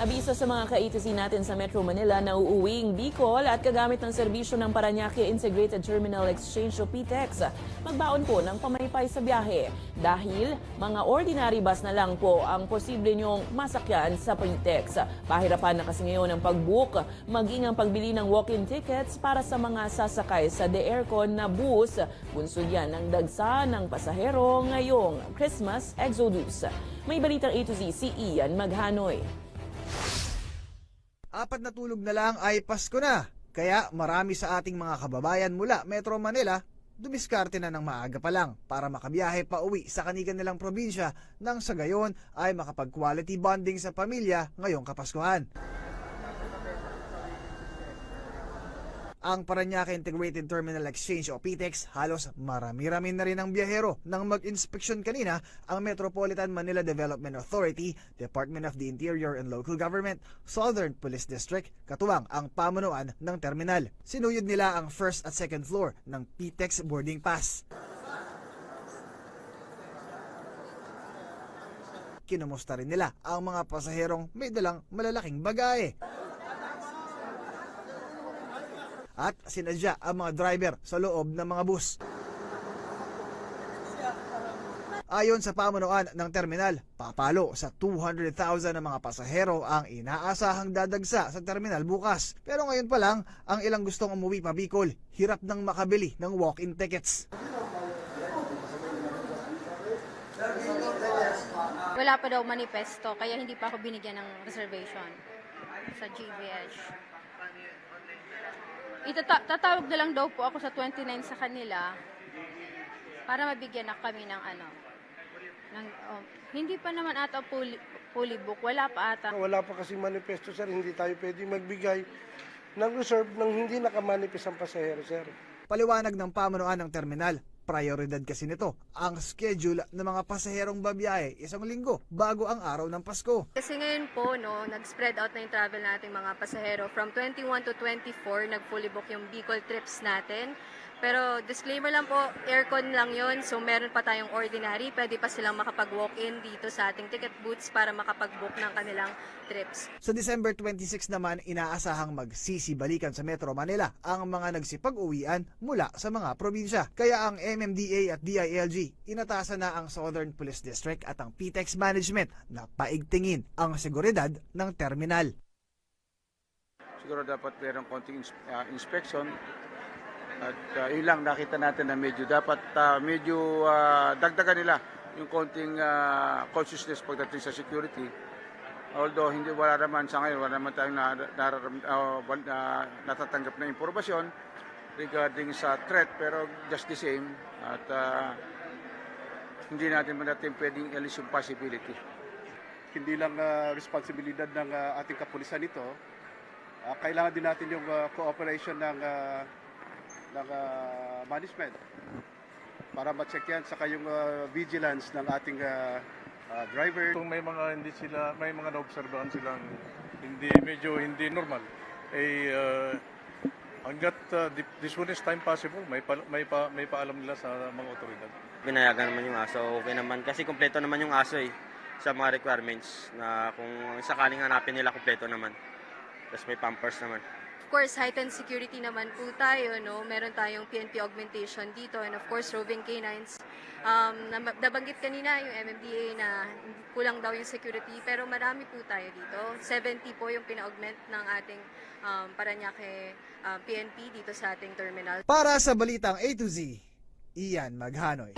Abiso sa mga ka-A2C natin sa Metro Manila na uuwing Bicol at kagamit ng serbisyo ng Paranaque Integrated Terminal Exchange o PTEX. Magbaon po ng pamaypay sa biyahe dahil mga ordinary bus na lang po ang posible niyong masakyan sa PTEX. Pahirapan na kasi ngayon ang pag-book, maging ang pagbili ng walk-in tickets para sa mga sasakay sa The Aircon na bus. Bunsod yan ng dagsa ng pasahero ngayong Christmas Exodus. May balitang A2Z si Ian Maghanoy. Apat na tulog na lang ay Pasko na. Kaya marami sa ating mga kababayan mula Metro Manila dumiskarte na ng maaga pa lang para makabiyahe pa uwi sa kanilang nilang probinsya nang sa gayon ay makapag-quality bonding sa pamilya ngayong Kapaskuhan. Ang Paranaque Integrated Terminal Exchange o PTEX halos marami-rami na rin ang biyahero nang mag-inspeksyon kanina ang Metropolitan Manila Development Authority, Department of the Interior and Local Government, Southern Police District, katuwang ang pamunuan ng terminal. Sinuyod nila ang first at second floor ng PTEX boarding pass. Kinumusta rin nila ang mga pasaherong may dalang malalaking bagahe. At sinadya ang mga driver sa loob ng mga bus. Ayon sa pamunuan ng terminal, papalo sa 200,000 na mga pasahero ang inaasahang dadagsa sa terminal bukas. Pero ngayon pa lang, ang ilang gustong umuwi pa Bicol, hirap nang makabili ng walk-in tickets. Wala pa daw manifesto, kaya hindi pa ako binigyan ng reservation sa GBH. Itata- tatawag na lang daw po ako sa 29 sa kanila para mabigyan na kami ng ano. Ng, oh, hindi pa naman ata fully, fully book. Wala pa ata. Wala pa kasi manifesto, sir. Hindi tayo pwede magbigay ng reserve nang hindi nakamanifest ang pasahero, sir. Paliwanag ng pamunuan ng terminal, prioridad kasi nito ang schedule ng mga pasaherong babiyahe isang linggo bago ang araw ng Pasko. Kasi ngayon po, no, nag-spread out na yung travel nating mga pasahero. From 21 to 24, nag-fully book yung Bicol trips natin. Pero disclaimer lang po, aircon lang yon So meron pa tayong ordinary. Pwede pa silang makapag-walk-in dito sa ating ticket booths para makapag-book ng kanilang trips. Sa December 26 naman, inaasahang magsisibalikan sa Metro Manila ang mga nagsipag-uwian mula sa mga probinsya. Kaya ang MMDA at DILG inatasan na ang Southern Police District at ang PTEX Management na paigtingin ang seguridad ng terminal. siguro dapat mayroong konting ah, inspection at ah, yun lang nakita natin na medyo dapat ah, medyo ah, dagdagan nila yung konting ah, consciousness pagdating sa security although hindi wala naman sa ngayon wala naman tayong na, nararam- wal- na- natatanggap na impormasyon regarding sa threat pero just the same at ah, hindi natin man natin pwedeng alis yung possibility hindi lang ah, responsibilidad ng ah, ating kapulisan ito. Ah, kailangan din natin yung ah, cooperation ng ah, ng ah, management para ma-check yan saka yung ah, vigilance ng ating ah, ah, driver. Kung may mga hindi sila, may mga naobserbahan silang hindi medyo hindi normal, eh uh, hanggat uh, this one is time possible, may pa, may pa, may paalam nila sa mga otoridad. Pinayagan naman yung aso, okay naman. Kasi kompleto naman yung aso eh, sa mga requirements na kung sakaling hanapin nila kompleto naman. Tapos may pampers naman. Course, heightened security naman po tayo, no? Meron tayong PNP augmentation dito and of course, roving canines. Um, nab- nabanggit kanina yung MMDA na kulang daw yung security, pero marami po tayo dito. 70 po yung pina-augment ng ating um, Paranaque um, PNP dito sa ating terminal. Para sa Balitang A to Z, Ian Maghanoy.